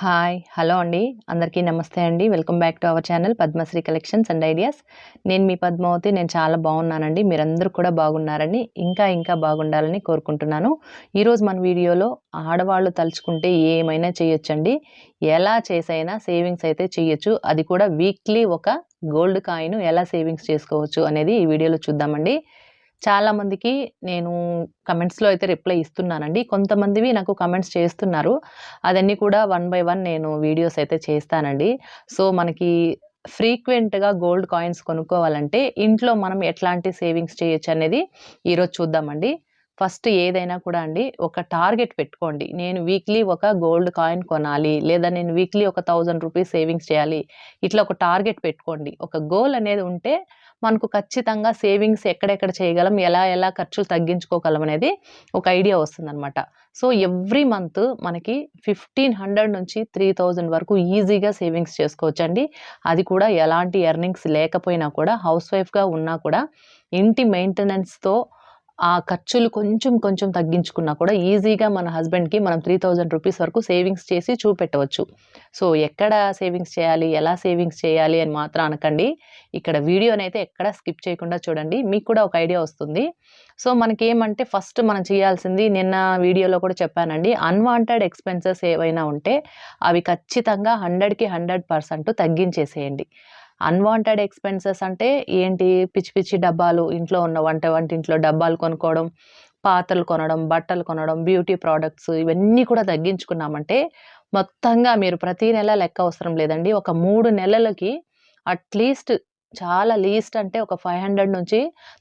Hi hello అండి. అందరికీ నమస్తే అండి. Welcome back to our channel Padmashri collections and ideas. నేను మీ పద్మావతి. నేను చాలా బాగున్నానండి. మీరందరూ కూడా బాగున్నారని ఇంకా ఇంకా బాగుండాలని కోరుకుంటున్నాను. ఈరోజు మన వీడియోలో ఆడవాళ్ళు తలుచుకుంటే ఏమైనా చేయొచ్చండి. ఎలా చేసైనా సేవింగ్స్ అయితే చేయొచ్చు. అది కూడా వీక్లీ ఒక గోల్డ్ కాయిన్ ఎలా సేవింగ్స్ చేసుకోవచ్చు అనేది ఈ వీడియోలో చూద్దామండి. చాలామందికి నేను కమెంట్స్లో అయితే రిప్లై ఇస్తున్నానండి. కొంతమందివి నాకు కమెంట్స్ చేస్తున్నారు. అదన్నీ కూడా వన్ బై వన్ నేను వీడియోస్ అయితే చేస్తానండి. సో మనకి ఫ్రీక్వెంట్గా గోల్డ్ కాయిన్స్ కొనుక్కోవాలంటే ఇంట్లో మనం ఎట్లాంటి సేవింగ్స్ చేయొచ్చు అనేది ఈరోజు చూద్దామండి. ఫస్ట్ ఏదైనా కూడా అండి ఒక టార్గెట్ పెట్టుకోండి. నేను వీక్లీ ఒక గోల్డ్ కాయిన్ కొనాలి లేదా నేను వీక్లీ ఒక థౌజండ్ రూపీస్ సేవింగ్స్ చేయాలి. ఇట్లా ఒక టార్గెట్ పెట్టుకోండి. ఒక గోల్ అనేది ఉంటే మనకు ఖచ్చితంగా సేవింగ్స్ ఎక్కడెక్కడ చేయగలం ఎలా ఎలా ఖర్చులు తగ్గించుకోగలం అనేది ఒక ఐడియా వస్తుందన్నమాట. సో ఎవ్రీ మంత్ మనకి ఫిఫ్టీన్ హండ్రెడ్ నుంచి త్రీ థౌజండ్ వరకు ఈజీగా సేవింగ్స్ చేసుకోవచ్చండి. అది కూడా ఎలాంటి ఎర్నింగ్స్ లేకపోయినా కూడా హౌస్ వైఫ్గా ఉన్నా కూడా ఇంటి మెయింటెనెన్స్తో ఆ ఖర్చులు కొంచెం కొంచెం తగ్గించుకున్నా కూడా ఈజీగా మన హస్బెండ్కి మనం త్రీ థౌజండ్ రూపీస్ వరకు సేవింగ్స్ చేసి చూపెట్టవచ్చు. సో ఎక్కడ సేవింగ్స్ చేయాలి ఎలా సేవింగ్స్ చేయాలి అని మాత్రం అనకండి. ఇక్కడ వీడియోని అయితే ఎక్కడ స్కిప్ చేయకుండా చూడండి. మీకు కూడా ఒక ఐడియా వస్తుంది. సో మనకి ఏమంటే ఫస్ట్ మనం చేయాల్సింది నిన్న వీడియోలో కూడా చెప్పానండి. అన్వాంటెడ్ ఎక్స్పెన్సెస్ ఏవైనా ఉంటే అవి ఖచ్చితంగా హండ్రెడ్కి హండ్రెడ్ పర్సెంట్ తగ్గించేసేయండి. అన్వాంటెడ్ ఎక్స్పెన్సెస్ అంటే ఏంటి? పిచ్చి పిచ్చి డబ్బాలు ఇంట్లో ఉన్న వంట వంటింట్లో డబ్బాలు కొనుక్కోవడం పాత్రలు కొనడం బట్టలు కొనడం బ్యూటీ ప్రోడక్ట్స్ ఇవన్నీ కూడా తగ్గించుకున్నామంటే మొత్తంగా మీరు ప్రతి నెల లెక్క అవసరం లేదండి. ఒక మూడు నెలలకి అట్లీస్ట్ చాలా లీస్ట్ అంటే ఒక ఫైవ్ హండ్రెడ్ నుంచి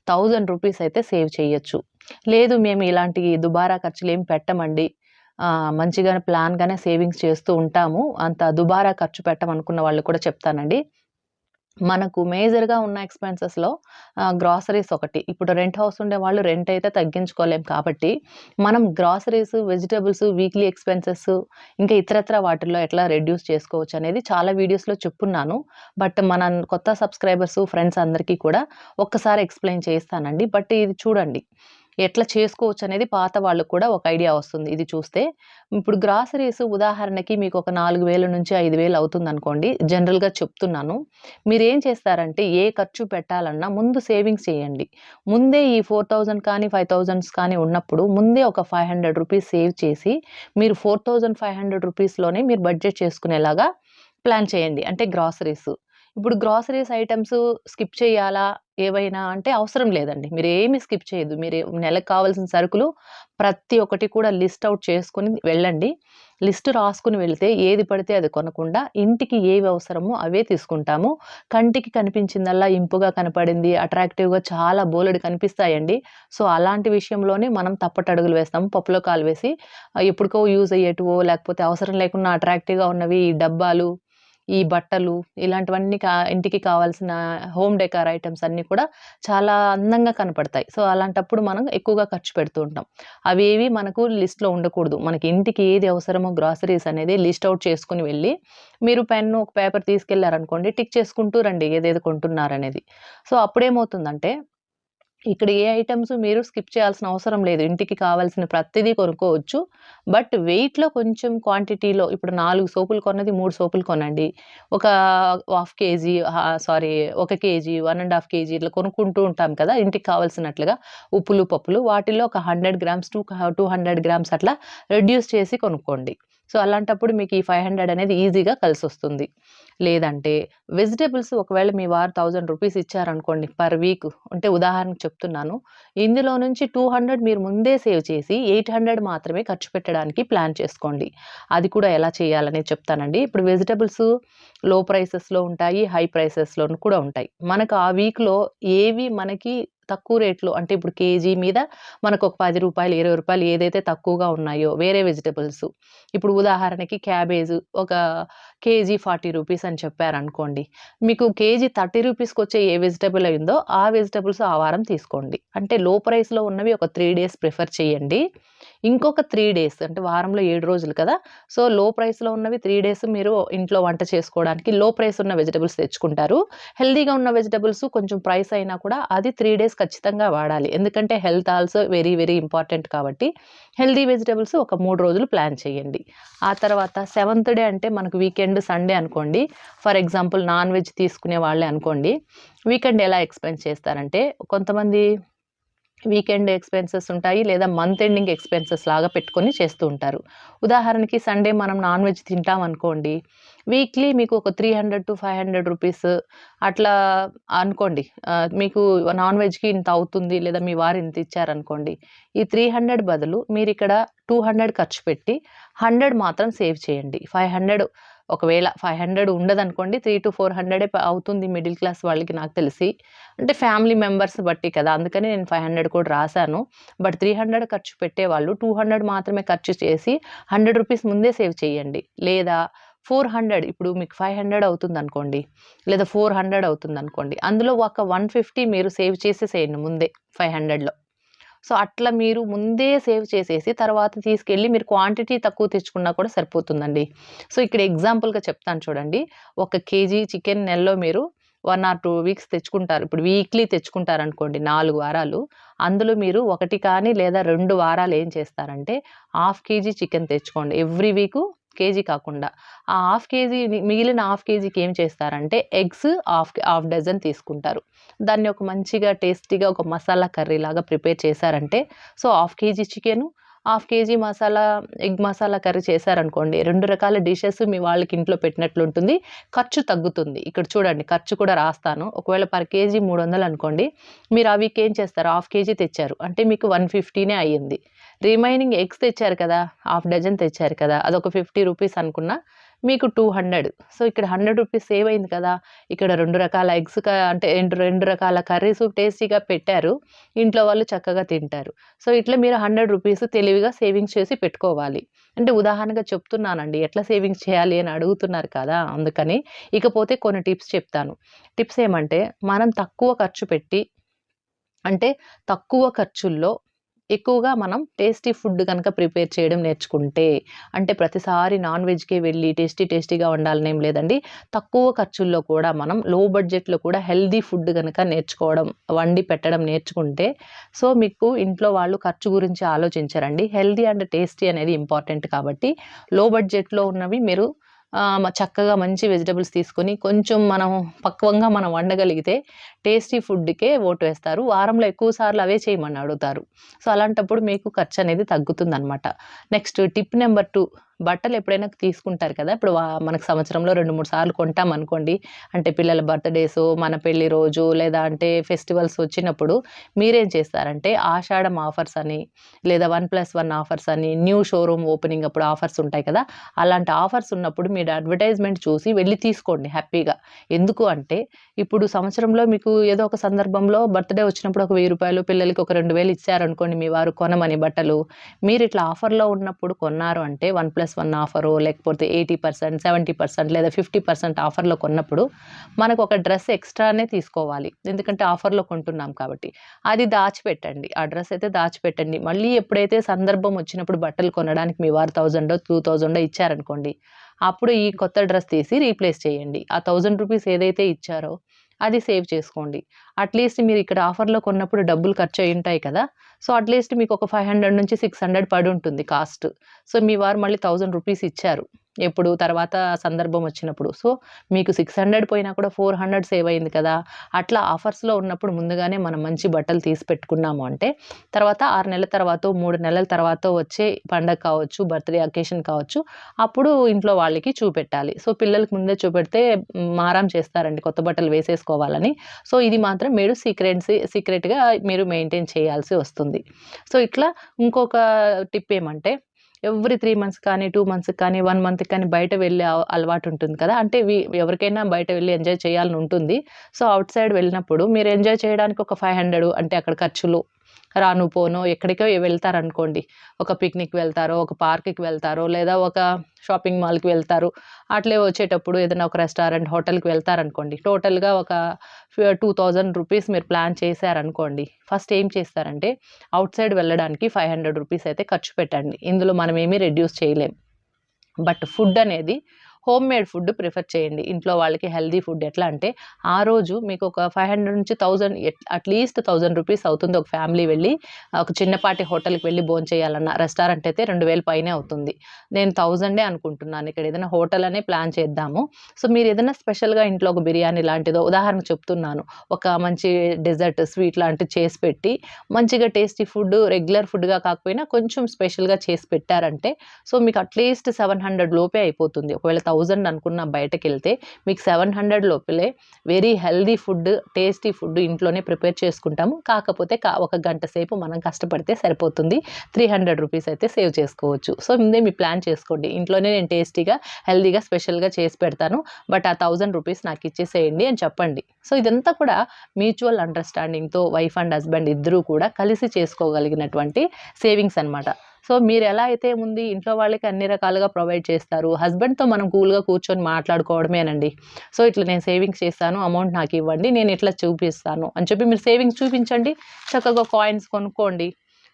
థౌజండ్ రూపీస్ అయితే సేవ్ చేయొచ్చు. లేదు మేము ఇలాంటి దుబారా ఖర్చులు ఏం పెట్టమండి. మంచిగా ప్లాన్గానే సేవింగ్స్ చేస్తూ ఉంటాము. అంత దుబారా ఖర్చు పెట్టమనుకున్న వాళ్ళు కూడా చెప్తానండి. మనకు మేజర్గా ఉన్న ఎక్స్పెన్సెస్లో గ్రాసరీస్ ఒకటి. ఇప్పుడు రెంట్ హౌస్ ఉండే వాళ్ళు రెంట్ అయితే తగ్గించుకోలేం కాబట్టి మనం గ్రాసరీస్ వెజిటబుల్స్ వీక్లీ ఎక్స్పెన్సెస్ ఇంకా ఇతరత్ర వాటిల్లో ఎట్లా రెడ్యూస్ చేసుకోవచ్చు అనేది చాలా వీడియోస్లో చెప్పున్నాను. బట్ మన కొత్త సబ్స్క్రైబర్స్ ఫ్రెండ్స్ అందరికీ కూడా ఒక్కసారి ఎక్స్ప్లెయిన్ చేస్తానండి బట్ ఇది చూడండి. ఎట్లా చేసుకోవచ్చు అనేది పాత వాళ్ళకు కూడా ఒక ఐడియా వస్తుంది. ఇది చూస్తే ఇప్పుడు గ్రాసరీస్ ఉదాహరణకి మీకు ఒక నాలుగు వేల నుంచి ఐదు వేలు అవుతుంది అనుకోండి జనరల్గా చెప్తున్నాను. మీరు ఏం చేస్తారంటే ఏ ఖర్చు పెట్టాలన్నా ముందు సేవింగ్స్ చేయండి. ముందే ఈ ఫోర్ థౌజండ్ కానీ ఫైవ్ థౌజండ్స్ కానీ ఉన్నప్పుడు ముందే ఒక ఫైవ్ హండ్రెడ్ రూపీస్ సేవ్ చేసి మీరు ఫోర్ థౌజండ్ ఫైవ్ హండ్రెడ్ రూపీస్లోనే మీరు బడ్జెట్ చేసుకునేలాగా ప్లాన్ చేయండి. అంటే గ్రాసరీస్. ఇప్పుడు గ్రాసరీస్ ఐటమ్స్ స్కిప్ చేయాలా? ఏవైనా అంటే అవసరం లేదండి. మీరు ఏమి స్కిప్ చేయదు మీరు నెలకు కావాల్సిన సరుకులు ప్రతి ఒక్కటి కూడా లిస్ట్ అవుట్ చేసుకుని వెళ్ళండి. లిస్ట్ రాసుకుని వెళ్తే ఏది పడితే అది కొనకుండా ఇంటికి ఏవి అవసరమో అవే తీసుకుంటాము. కంటికి కనిపించిందల్లా ఇంపుగా కనపడింది అట్రాక్టివ్గా చాలా బోలెడు కనిపిస్తాయండి. సో అలాంటి విషయంలోనే మనం తప్పటడుగులు వేస్తాము పప్పులో కాలు వేసి ఎప్పటికో యూజ్ అయ్యేటివో లేకపోతే అవసరం లేకుండా అట్రాక్టివ్గా ఉన్నవి ఈ డబ్బాలు ఈ బట్టలు ఇలాంటివన్నీ కా ఇంటికి కావాల్సిన హోమ్ డెకార్ ఐటమ్స్ అన్నీ కూడా చాలా అందంగా కనపడతాయి. సో అలాంటప్పుడు మనం ఎక్కువగా ఖర్చు పెడుతూ ఉంటాం. అవేవి మనకు లిస్ట్లో ఉండకూడదు. మనకి ఇంటికి ఏది అవసరమో గ్రాసరీస్ అనేది లిస్ట్ అవుట్ చేసుకుని వెళ్ళి మీరు పెన్ ఒక పేపర్ తీసుకెళ్ళారనుకోండి టిక్ చేసుకుంటూ రండి ఏదేది కొంటున్నారనేది సో అప్పుడేమవుతుందంటే ఇక్కడ ఏ ఐటమ్స్ మీరు స్కిప్ చేయాల్సిన అవసరం లేదు. ఇంటికి కావాల్సిన ప్రతిదీ కొనుక్కోవచ్చు. బట్ వెయిట్లో కొంచెం క్వాంటిటీలో ఇప్పుడు నాలుగు సోపులు కొన్నది మూడు సోపులు కొనండి. ఒక హాఫ్ కేజీ సారీ ఒక KG one and half KG ఇట్లా కొనుక్కుంటూ ఉంటాం కదా ఇంటికి కావాల్సినట్లుగా ఉప్పులు పప్పులు. వాటిల్లో ఒక hundred grams two two hundred grams అట్లా రెడ్యూస్ చేసి కొనుక్కోండి. సో అలాంటప్పుడు మీకు ఈ ఫైవ్ హండ్రెడ్ అనేది ఈజీగా కలిసి వస్తుంది లేదంటే వెజిటేబుల్స్ ఒకవేళ మీ వారు థౌజండ్ రూపీస్ ఇచ్చారనుకోండి పర్ వీక్ అంటే ఉదాహరణకు చెప్తున్నాను ఇందులో నుంచి టూ హండ్రెడ్ మీరు ముందే సేవ్ చేసి ఎయిట్ హండ్రెడ్ మాత్రమే ఖర్చు పెట్టడానికి ప్లాన్ చేసుకోండి. అది కూడా ఎలా చేయాలని చెప్తానండి. ఇప్పుడు వెజిటేబుల్స్లో ప్రైసెస్లో ఉంటాయి హై ప్రైసెస్లో కూడా ఉంటాయి. మనకు ఆ వీక్లో ఏవి మనకి తక్కువ రేట్లో అంటే ఇప్పుడు కేజీ మీద మనకు ఒక పది రూపాయలు ఇరవై రూపాయలు ఏదైతే తక్కువగా ఉన్నాయో వేరే వెజిటబుల్స్. ఇప్పుడు ఉదాహరణకి క్యాబేజ్ ఒక కేజీ ఫార్టీ రూపీస్ అని చెప్పారనుకోండి. మీకు కేజీ థర్టీ రూపీస్కి వచ్చే ఏ వెజిటబుల్ అయిందో ఆ వెజిటబుల్స్ ఆ వారం తీసుకోండి. అంటే లో ప్రైస్లో ఉన్నవి ఒక త్రీ డేస్ ప్రిఫర్ చేయండి. ఇంకొక త్రీ డేస్ అంటే వారంలో ఏడు రోజులు కదా. సో లో ప్రైస్లో ఉన్నవి త్రీ డేస్ మీరు ఇంట్లో వంట చేసుకోవడానికి లో ప్రైస్ ఉన్న వెజిటబుల్స్ తెచ్చుకుంటారు. హెల్దీగా ఉన్న వెజిటబుల్స్ కొంచెం ప్రైస్ అయినా కూడా అది త్రీ డేస్ ఖచ్చితంగా వాడాలి. ఎందుకంటే health also very very important కాబట్టి హెల్దీ వెజిటబుల్స్ ఒక మూడు రోజులు ప్లాన్ చేయండి. ఆ తర్వాత సెవెంత్ డే అంటే మనకు వీకెండ్ సండే అనుకోండి. ఫర్ ఎగ్జాంపుల్ నాన్ వెజ్ తీసుకునే వాళ్ళే అనుకోండి. వీకెండ్ ఎలా ఎక్స్ప్లెయిన్ చేస్తారంటే కొంతమంది వీకెండ్ ఎక్స్పెన్సెస్ ఉంటాయి లేదా మంత్ ఎండింగ్ ఎక్స్పెన్సెస్ లాగా పెట్టుకొని చేస్తూ ఉంటారు. ఉదాహరణకి సండే మనం నాన్ వెజ్ తింటాం అనుకోండి వీక్లీ మీకు ఒక three hundred to five hundred rupees అట్లా అనుకోండి మీకు నాన్ వెజ్కి ఇంత అవుతుంది లేదా మీ వారు ఇంత ఇచ్చారనుకోండి ఈ త్రీ హండ్రెడ్ బదులు మీరు ఇక్కడ టూ హండ్రెడ్ ఖర్చు పెట్టి హండ్రెడ్ మాత్రం సేవ్ చేయండి. ఫైవ్ హండ్రెడ్ ఒకవేళ ఫైవ్ హండ్రెడ్ ఉండదనుకోండి త్రీ టు ఫోర్ హండ్రెడే అవుతుంది మిడిల్ క్లాస్ వాళ్ళకి నాకు తెలిసి. అంటే ఫ్యామిలీ మెంబర్స్ బట్టి కదా అందుకని నేను ఫైవ్ హండ్రెడ్ కూడా రాశాను. బట్ త్రీ హండ్రెడ్ ఖర్చు పెట్టేవాళ్ళు టూ హండ్రెడ్ మాత్రమే ఖర్చు చేసి హండ్రెడ్ రూపీస్ ముందే సేవ్ చేయండి. లేదా ఫోర్ హండ్రెడ్ ఇప్పుడు మీకు ఫైవ్ హండ్రెడ్ అవుతుంది అనుకోండి లేదా ఫోర్ హండ్రెడ్ అవుతుంది అనుకోండి అందులో ఒక వన్ ఫిఫ్టీ మీరు సేవ్ చేసేసేయండి ముందే ఫైవ్ హండ్రెడ్లో. సో అట్లా మీరు ముందే సేవ్ చేసేసి తర్వాత తీసుకెళ్ళి మీరు క్వాంటిటీ తక్కువ తెచ్చుకున్నా కూడా సరిపోతుందండి. సో ఇక్కడ ఎగ్జాంపుల్గా చెప్తాను చూడండి. ఒక కేజీ చికెన్ నెలలో మీరు వన్ ఆర్ టూ వీక్స్ తెచ్చుకుంటారు. ఇప్పుడు వీక్లీ తెచ్చుకుంటారు అనుకోండి నాలుగు వారాలు. అందులో మీరు ఒకటి కానీ లేదా రెండు వారాలు ఏం చేస్తారంటే హాఫ్ కేజీ చికెన్ తెచ్చుకోండి. ఎవ్రీ వీకు కేజీ కాకుండా. ఆ హాఫ్ కేజీ మిగిలిన హాఫ్ కేజీకి ఏం చేస్తారంటే ఎగ్స్ హాఫ్ హాఫ్ డజన్ తీసుకుంటారు. దాన్ని ఒక మంచిగా టేస్టీగా ఒక మసాలా కర్రీ లాగా ప్రిపేర్ చేశారంటే so half KG chicken half KG masala egg masala curry చేశారనుకోండి రెండు రకాల డిషెస్ మీ వాళ్ళకి ఇంట్లో పెట్టినట్లు ఉంటుంది. ఖర్చు తగ్గుతుంది. ఇక్కడ చూడండి ఖర్చు కూడా రాస్తాను. ఒకవేళ పర్ కేజీ మూడు వందలు అనుకోండి మీరు ఆ వీక్ ఏం చేస్తారు? హాఫ్ కేజీ తెచ్చారు. అంటే మీకు వన్ ఫిఫ్టీనే అయ్యింది. రిమైనింగ్ ఎగ్స్ తెచ్చారు కదా హాఫ్ డజన్ తెచ్చారు కదా అదొక ఫిఫ్టీ రూపీస్ అనుకున్నా మీకు టూ హండ్రెడ్. సో ఇక్కడ హండ్రెడ్ రూపీస్ సేవ్ అయింది కదా ఇక్కడ రెండు రకాల ఎగ్స్ అంటే రెండు రెండు రకాల కర్రీస్ టేస్టీగా పెట్టారు ఇంట్లో వాళ్ళు చక్కగా తింటారు. సో ఇట్లా మీరు హండ్రెడ్ రూపీస్ తెలివిగా సేవింగ్స్ చేసి పెట్టుకోవాలి. అంటే ఉదాహరణగా చెప్తున్నానండి ఎట్లా సేవింగ్స్ చేయాలి అని అడుగుతున్నారు కదా అందుకని ఇకపోతే కొన్ని టిప్స్ చెప్తాను. టిప్స్ ఏమంటే మనం తక్కువ ఖర్చు పెట్టి అంటే తక్కువ ఖర్చుల్లో ఎక్కువగా మనం టేస్టీ ఫుడ్ కనుక ప్రిపేర్ చేయడం నేర్చుకుంటే అంటే ప్రతిసారి నాన్ వెజ్కే వెళ్ళి టేస్టీ టేస్టీగా ఉండాలని ఏం లేదండి. తక్కువ ఖర్చుల్లో కూడా మనం లో బడ్జెట్లో కూడా హెల్దీ ఫుడ్ కనుక నేర్చుకోవడం వండి పెట్టడం నేర్చుకుంటే సో మీకు ఇంట్లో వాళ్ళు ఖర్చు గురించి ఆలోచించరండి. హెల్దీ అండ్ టేస్టీ అనేది ఇంపార్టెంట్ కాబట్టి లో బడ్జెట్లో ఉన్నవి మీరు చక్కగా మంచి వెజిటబుల్స్ తీసుకొని కొంచెం మనం పక్వంగా మనం వండగలిగితే టేస్టీ ఫుడ్కే ఓటు వేస్తారు. వారంలో ఎక్కువ సార్లు అవే చేయమని అడుగుతారు. సో అలాంటప్పుడు మీకు ఖర్చు అనేది తగ్గుతుందనమాట నెక్స్ట్ టిప్ నెంబర్ టూ. బట్టలు ఎప్పుడైనా తీసుకుంటారు కదా? ఇప్పుడు మనకు సంవత్సరంలో రెండు మూడు సార్లు కొంటాం అనుకోండి. అంటే పిల్లల బర్త్డేస్ మన పెళ్ళి రోజు లేదా అంటే ఫెస్టివల్స్ వచ్చినప్పుడు మీరేం చేస్తారంటే ఆషాఢం ఆఫర్స్ అని లేదా వన్ ప్లస్ వన్ ఆఫర్స్ అని న్యూ షోరూమ్ ఓపెనింగ్ అప్పుడు ఆఫర్స్ ఉంటాయి కదా? అలాంటి ఆఫర్స్ ఉన్నప్పుడు మీరు అడ్వర్టైజ్మెంట్ చూసి వెళ్ళి తీసుకోండి హ్యాపీగా. ఎందుకు అంటే ఇప్పుడు సంవత్సరంలో మీకు ఏదో ఒక సందర్భంలో బర్త్డే వచ్చినప్పుడు ఒక వెయ్యి రూపాయలు పిల్లలకి ఒక రెండు వేలు ఇచ్చారనుకోండి మీ వారు కొనమని బట్టలు. మీరు ఇట్లా ఆఫర్లో ఉన్నప్పుడు కొన్నారు అంటే వన్ ప్లస్ వన్ ఆఫరు లేకపోతే ఎయిటీ పర్సెంట్ సెవెంటీ పర్సెంట్ లేదా ఫిఫ్టీ పర్సెంట్ ఆఫర్లో కొన్నప్పుడు మనకు ఒక డ్రెస్ ఎక్స్ట్రానే తీసుకోవాలి. ఎందుకంటే ఆఫర్లో కొంటున్నాం కాబట్టి. అది దాచిపెట్టండి. ఆ డ్రెస్ అయితే దాచిపెట్టండి. మళ్ళీ ఎప్పుడైతే సందర్భం వచ్చినప్పుడు బట్టలు కొనడానికి మీ వారు థౌజండో టూ థౌజండో ఇచ్చారనుకోండి అప్పుడు ఈ కొత్త డ్రెస్ తీసి రీప్లేస్ చేయండి. ఆ థౌజండ్ రూపీస్ ఏదైతే ఇచ్చారో అది సేవ్ చేసుకోండి. అట్లీస్ట్ మీరు ఇక్కడ ఆఫర్లో కొన్నప్పుడు డబ్బులు ఖర్చు అయి ఉంటాయి కదా. సో అట్లీస్ట్ మీకు ఒక ఫైవ్ హండ్రెడ్ నుంచి సిక్స్ హండ్రెడ్ పడి ఉంటుంది కాస్ట్ సో మీ వారు మళ్ళీ థౌజండ్ రూపీస్ ఇచ్చారు. ఎప్పుడు తర్వాత సందర్భం వచ్చినప్పుడు. సో మీకు సిక్స్ హండ్రెడ్ పోయినా కూడా ఫోర్ హండ్రెడ్ సేవ్ అయింది కదా. అట్లా ఆఫర్స్లో ఉన్నప్పుడు ముందుగానే మనం మంచి బట్టలు తీసి పెట్టుకున్నాము అంటే తర్వాత ఆరు నెలల తర్వాత మూడు నెలల తర్వాత వచ్చే పండగ కావచ్చు బర్త్డే అకేషన్ కావచ్చు అప్పుడు ఇంట్లో వాళ్ళకి చూపెట్టాలి. సో పిల్లలకి ముందే చూపెడితే మారాం మారం చేస్తారండి కొత్త బట్టలు వేసేసుకోవాలని. సో ఇది మాత్రం మీరు సీక్రెట్స్ సీక్రెట్గా మీరు మెయింటైన్ చేయాల్సి వస్తుంది. సో ఇట్లా ఇంకొక టిప్ ఏమంటే ఎవ్రీ త్రీ మంత్స్ కానీ టూ మంత్స్ కానీ వన్ మంత్ కానీ బయట వెళ్ళే అలవాటు ఉంటుంది కదా. అంటే వి ఎవరికైనా బయట వెళ్ళి ఎంజాయ్ చేయాలని ఉంటుంది. సో అవుట్ సైడ్ వెళ్ళినప్పుడు మీరు ఎంజాయ్ చేయడానికి ఒక ఫైవ్ హండ్రెడ్ అంటే అక్కడ ఖర్చులు రాను పోను ఎక్కడికో వెళ్తారనుకోండి. ఒక పిక్నిక్ వెళ్తారో ఒక పార్క్కి వెళ్తారో లేదా ఒక షాపింగ్ మాల్కి వెళ్తారు. అట్లే వచ్చేటప్పుడు ఏదైనా ఒక రెస్టారెంట్ హోటల్కి వెళ్తారనుకోండి. టోటల్గా ఒక టూ థౌజండ్ రూపీస్ మీరు ప్లాన్ చేశారనుకోండి. ఫస్ట్ ఏం చేస్తారంటే అవుట్ సైడ్ వెళ్ళడానికి ఫైవ్ హండ్రెడ్ రూపీస్ అయితే ఖర్చు పెట్టండి. ఇందులో మనం ఏమీ రెడ్యూస్ చేయలేం. బట్ ఫుడ్ అనేది హోమ్ మేడ్ ఫుడ్ ప్రిఫర్ చేయండి. ఇంట్లో వాళ్ళకి హెల్దీ ఫుడ్ ఎట్లా అంటే ఆ రోజు మీకు ఒక ఫైవ్ హండ్రెడ్ నుంచి thousand at least thousand rupees అవుతుంది ఒక ఫ్యామిలీ వెళ్ళి ఒక చిన్నపాటి హోటల్కి వెళ్ళి భోజనం చేయాలన్న రెస్టారెంట్ అయితే రెండు వేల పైనే అవుతుంది. నేను థౌజండే అనుకుంటున్నాను. ఇక్కడ ఏదైనా హోటల్ అనే ప్లాన్ చేద్దాము. సో మీరు ఏదైనా స్పెషల్గా ఇంట్లో ఒక బిర్యానీ లాంటిదో ఉదాహరణకు చెప్తున్నాను. ఒక మంచి డెజర్ట్ స్వీట్ లాంటివి చేసి పెట్టి మంచిగా టేస్టీ ఫుడ్ రెగ్యులర్ ఫుడ్గా కాకపోయినా కొంచెం స్పెషల్గా చేసి పెట్టారంటే సో మీకు అట్లీస్ట్ సెవెన్ హండ్రెడ్ లోపే అయిపోతుంది. ఒకవేళ థౌజండ్ అనుకున్న బయటకు వెళ్తే మీకు సెవెన్ హండ్రెడ్ లోపలే very healthy food tasty food ఇంట్లోనే ప్రిపేర్ చేసుకుంటాము. కాకపోతే కా ఒక గంట సేపు మనం కష్టపడితే సరిపోతుంది. త్రీ హండ్రెడ్ రూపీస్ అయితే సేవ్ చేసుకోవచ్చు. సో ముందే మీ ప్లాన్ చేసుకోండి. ఇంట్లోనే నేను టేస్టీగా హెల్దీగా స్పెషల్గా చేసి పెడతాను. బట్ ఆ థౌజండ్ రూపీస్ నాకు ఇచ్చేసేయండి అని చెప్పండి. సో ఇదంతా కూడా మ్యూచువల్ అండర్స్టాండింగ్తో వైఫ్ అండ్ హస్బెండ్ ఇద్దరూ కూడా కలిసి చేసుకోగలిగినటువంటి సేవింగ్స్ అనమాట సో మీరు ఎలా అయితే ఉంది ఇంట్లో వాళ్ళకి అన్ని రకాలుగా ప్రొవైడ్ చేస్తారు? హస్బెండ్తో మనం కూల్గా కూర్చొని మాట్లాడుకోవడమేనండి. సో ఇట్లా నేను సేవింగ్స్ చేస్తాను అమౌంట్ నాకు ఇవ్వండి నేను ఇట్లా చూపిస్తాను అని చెప్పి మీరు సేవింగ్స్ చూపించండి చక్కగా కాయిన్స్ కొనుక్కోండి.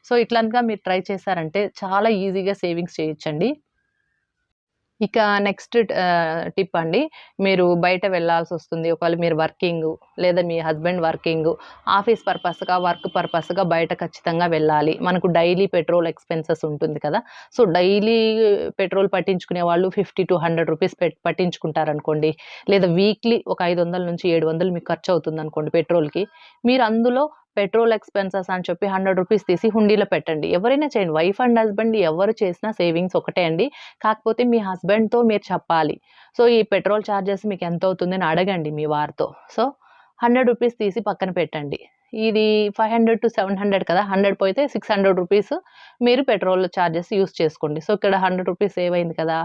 సో ఇట్లనగా మీరు ట్రై చేశారంటే చాలా ఈజీగా సేవింగ్స్ చేయొచ్చండి. ఇక నెక్స్ట్ టిప్ అండి. మీరు బయట వెళ్ళాల్సి వస్తుంది. ఒకవేళ మీరు వర్కింగ్ లేదా మీ హస్బెండ్ వర్కింగ్ ఆఫీస్ పర్పస్గా వర్క్ పర్పస్గా బయట ఖచ్చితంగా వెళ్ళాలి. మనకు డైలీ పెట్రోల్ ఎక్స్పెన్సెస్ ఉంటుంది కదా. సో డైలీ పెట్రోల్ పట్టించుకునే వాళ్ళు ఫిఫ్టీ టు హండ్రెడ్ రూపీస్ పట్టించుకుంటారనుకోండి. లేదా వీక్లీ ఒక ఐదు వందల నుంచి ఏడు వందలు మీకు ఖర్చు అవుతుంది అనుకోండి పెట్రోల్కి. మీరు అందులో పెట్రోల్ ఎక్స్పెన్సెస్ అని చెప్పి హండ్రెడ్ రూపీస్ తీసి హుండీలో పెట్టండి. ఎవరైనా చేయండి. వైఫ్ అండ్ హస్బెండ్ ఎవరు చేసినా సేవింగ్స్ ఒకటే అండి. కాకపోతే మీ హస్బెండ్తో మీరు చెప్పాలి. సో ఈ పెట్రోల్ ఛార్జెస్ మీకు ఎంత అవుతుందని అడగండి మీ వారితో. సో హండ్రెడ్ రూపీస్ తీసి పక్కన పెట్టండి. ఇది five hundred to seven hundred కదా? హండ్రెడ్ పోతే సిక్స్ హండ్రెడ్ రూపీస్ మీరు పెట్రోల్ ఛార్జెస్ యూస్ చేసుకోండి. సో ఇక్కడ హండ్రెడ్ రూపీస్ సేవ్ అయింది కదా?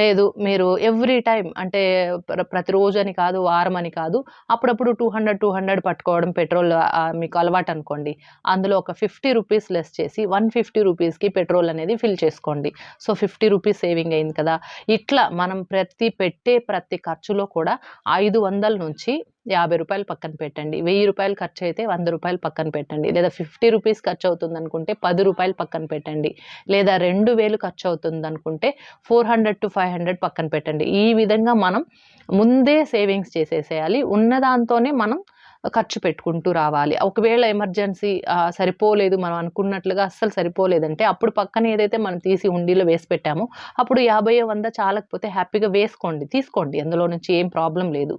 లేదు మీరు ఎవ్రీ టైం అంటే ప్ర ప్రతిరోజు అని కాదు వారం అని కాదు అప్పుడప్పుడు టూ హండ్రెడ్ టూ హండ్రెడ్ పట్టుకోవడం పెట్రోల్ మీకు అలవాటు అనుకోండి. అందులో ఒక ఫిఫ్టీ రూపీస్ లెస్ చేసి వన్ ఫిఫ్టీ రూపీస్కి పెట్రోల్ అనేది ఫిల్ చేసుకోండి. సో ఫిఫ్టీ రూపీస్ సేవింగ్ అయింది కదా. ఇట్లా మనం ప్రతి పెట్టే ప్రతి ఖర్చులో కూడా ఐదు వందల నుంచి యాభై రూపాయలు పక్కన పెట్టండి. వెయ్యి రూపాయలు ఖర్చు అయితే వంద రూపాయలు పక్కన పెట్టండి. లేదా ఫిఫ్టీ రూపీస్ ఖర్చు అవుతుంది అనుకుంటే పది రూపాయలు పక్కన పెట్టండి. లేదా రెండు వేలు ఖర్చు అవుతుంది అనుకుంటే four hundred to five hundred పక్కన పెట్టండి. ఈ విధంగా మనం ముందే సేవింగ్స్ చేసేసేయాలి. ఉన్న దాంతోనే మనం ఖర్చు పెట్టుకుంటూ రావాలి. ఒకవేళ ఎమర్జెన్సీ సరిపోలేదు మనం అనుకున్నట్లుగా అస్సలు సరిపోలేదంటే అప్పుడు పక్కన ఏదైతే మనం తీసి హుండీలో వేసి పెట్టామో అప్పుడు యాభై వంద చాలకపోతే హ్యాపీగా వేసుకోండి తీసుకోండి. అందులో నుంచి ఏం ప్రాబ్లం లేదు.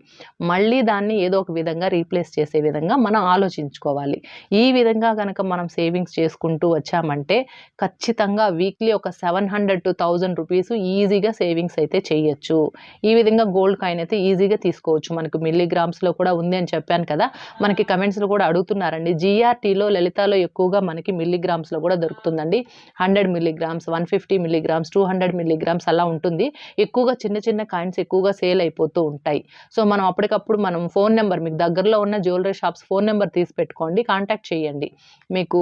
మళ్ళీ దాన్ని ఏదో ఒక విధంగా రీప్లేస్ చేసే విధంగా మనం ఆలోచించుకోవాలి. ఈ విధంగా కనుక మనం సేవింగ్స్ చేసుకుంటూ వచ్చామంటే ఖచ్చితంగా వీక్లీ ఒక seven hundred to thousand rupees ఈజీగా సేవింగ్స్ అయితే చేయొచ్చు. ఈ విధంగా గోల్డ్ కాయిన్ అయితే ఈజీగా తీసుకోవచ్చు. మనకు మిల్లీగ్రామ్స్లో కూడా ఉంది అని చెప్పాను కదా. మనకి కమెంట్స్లో కూడా అడుగుతున్నారండి. జిఆర్టీలో లలితాలో ఎక్కువగా మనకి మిల్లీగ్రామ్స్లో కూడా దొరుకుతుందండి. Hundred milligrams one fifty milligrams two hundred milligrams అలా ఉంటుంది. ఎక్కువగా చిన్న చిన్న కాయిన్స్ ఎక్కువగా సేల్ అయిపోతూ ఉంటాయి. సో మనం అప్పటికప్పుడు మనం ఫోన్ నెంబర్ మీకు దగ్గరలో ఉన్న జ్యువెలరీ షాప్స్ ఫోన్ నెంబర్ తీసి పెట్టుకోండి కాంటాక్ట్ చేయండి. మీకు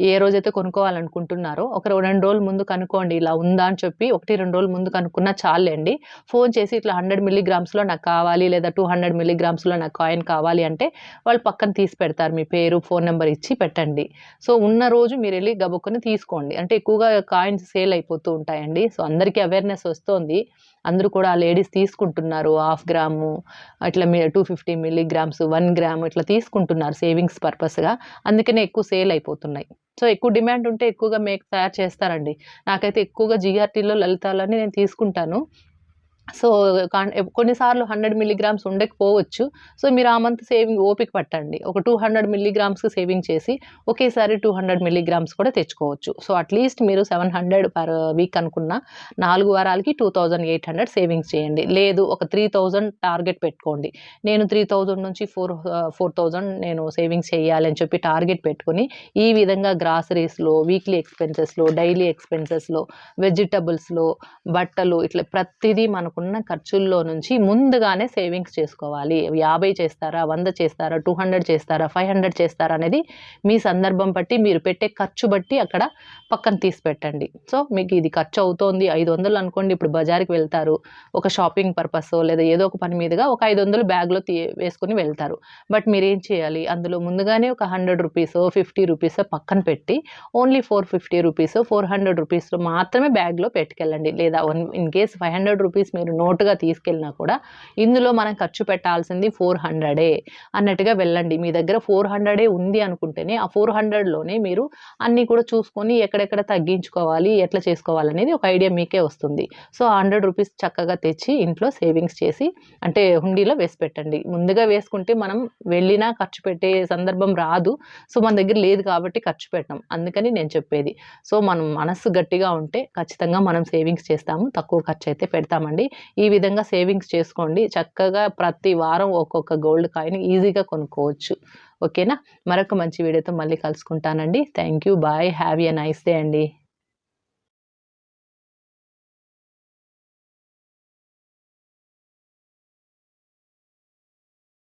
ఏ రోజైతే కొనుక్కోవాలనుకుంటున్నారో ఒక రెండు రోజుల ముందు కనుక్కోండి ఇలా ఉందా అని చెప్పి ఒకటి రెండు రోజుల ముందు కనుక్కున్నా చాలండి. ఫోన్ చేసి ఇట్లా హండ్రెడ్ మిల్లీగ్రామ్స్లో నాకు కావాలి లేదా టూ హండ్రెడ్ మిల్లీగ్రామ్స్లో నాకు కాయిన్ కావాలి అంటే వాళ్ళు పక్కన తీసి పెడతారు. మీ పేరు ఫోన్ నెంబర్ ఇచ్చి పెట్టండి. సో ఉన్న రోజు మీరు వెళ్ళి గబుక్కుని తీసుకోండి. అంటే ఎక్కువగా కాయిన్స్ సేల్ అయిపోతూ ఉంటాయండి. సో అందరికీ అవేర్నెస్ వస్తుంది. అందరూ కూడా లేడీస్ తీసుకుంటున్నారు. హాఫ్ గ్రాము అట్లా మీ two fifty milligrams one gram ఇట్లా తీసుకుంటున్నారు సేవింగ్స్ పర్పస్గా. అందుకనే ఎక్కువ సేల్ అయిపోతున్నాయి. సో ఎక్కువ డిమాండ్ ఉంటే ఎక్కువగా మేక్ తయారు చేస్తారండి. నాకైతే ఎక్కువగా జిఆర్టీలో లలితాలని నేను తీసుకుంటాను. సో కొన్నిసార్లు హండ్రెడ్ మిల్లీగ్రామ్స్ ఉండకపోవచ్చు. సో మీరు ఆ మంత్ సేవింగ్ ఓపిక పట్టండి. ఒక టూ హండ్రెడ్ మిల్లీగ్రామ్స్ సేవింగ్ చేసి ఒకేసారి టూ హండ్రెడ్ మిల్లీగ్రామ్స్ కూడా తెచ్చుకోవచ్చు. సో అట్లీస్ట్ మీరు సెవెన్ హండ్రెడ్ పర్ వీక్ అనుకున్న నాలుగు వారాలకి two thousand eight hundred savings చేయండి. లేదు ఒక త్రీ థౌజండ్ టార్గెట్ పెట్టుకోండి. నేను త్రీ థౌజండ్ నుంచి ఫోర్ ఫోర్ థౌజండ్ నేను సేవింగ్స్ చేయాలి అని చెప్పి టార్గెట్ పెట్టుకొని ఈ విధంగా గ్రాసరీస్లో వీక్లీ ఎక్స్పెన్సెస్లో డైలీ ఎక్స్పెన్సెస్లో వెజిటబుల్స్లో బట్టలు ఇట్లా ప్రతిదీ మనకు మనకున్న ఖర్చుల్లో నుంచి ముందుగానే సేవింగ్స్ చేసుకోవాలి. యాభై చేస్తారా వంద చేస్తారా టూ హండ్రెడ్ చేస్తారా ఫైవ్ హండ్రెడ్ చేస్తారా అనేది మీ సందర్భం బట్టి మీరు పెట్టే ఖర్చు బట్టి అక్కడ పక్కన తీసి పెట్టండి. సో మీకు ఇది ఖర్చు అవుతోంది ఐదు వందలు అనుకోండి ఇప్పుడు బజార్కి వెళ్తారు ఒక షాపింగ్ పర్పస్ లేదా ఏదో ఒక పని మీదుగా ఒక ఐదు వందలు బ్యాగ్లో తీ వేసుకుని వెళ్తారు. బట్ మీరు ఏం చేయాలి? అందులో ముందుగానే ఒక హండ్రెడ్ రూపీస్ ఫిఫ్టీ రూపీస్ పక్కన పెట్టి only four fifty rupees four hundred రూపీస్లో మాత్రమే బ్యాగ్లో పెట్టుకెళ్ళండి. లేదా one in case five hundred rupees మీరు మీరు నోటుగా తీసుకెళ్ళినా కూడా ఇందులో మనం ఖర్చు పెట్టాల్సింది ఫోర్ హండ్రెడే అన్నట్టుగా వెళ్ళండి. మీ దగ్గర ఫోర్ హండ్రెడే ఉంది అనుకుంటేనే ఆ ఫోర్ హండ్రెడ్లోనే మీరు అన్నీ కూడా చూసుకొని ఎక్కడెక్కడ తగ్గించుకోవాలి ఎట్లా చేసుకోవాలనేది ఒక ఐడియా మీకే వస్తుంది. సో హండ్రెడ్ రూపీస్ చక్కగా తెచ్చి ఇంట్లో సేవింగ్స్ చేసి అంటే హుండీలో వేసి పెట్టండి. ముందుగా వేసుకుంటే మనం వెళ్ళినా ఖర్చు పెట్టే సందర్భం రాదు. సో మన దగ్గర లేదు కాబట్టి ఖర్చు పెట్టాం. అందుకని నేను చెప్పేది. సో మనం మనస్సు గట్టిగా ఉంటే ఖచ్చితంగా మనం సేవింగ్స్ చేస్తాము. తక్కువ ఖర్చు అయితే పెడతామండి. ఈ విధంగా సేవింగ్స్ చేసుకోండి. చక్కగా ప్రతి వారం ఒక్కొక్క గోల్డ్ కాయిన్ ఈజీగా కొనుక్కోవచ్చు. ఓకేనా? మరొక మంచి వీడియోతో మళ్ళీ కలుసుకుంటానండి. Thank you bye. Have a nice day అండి.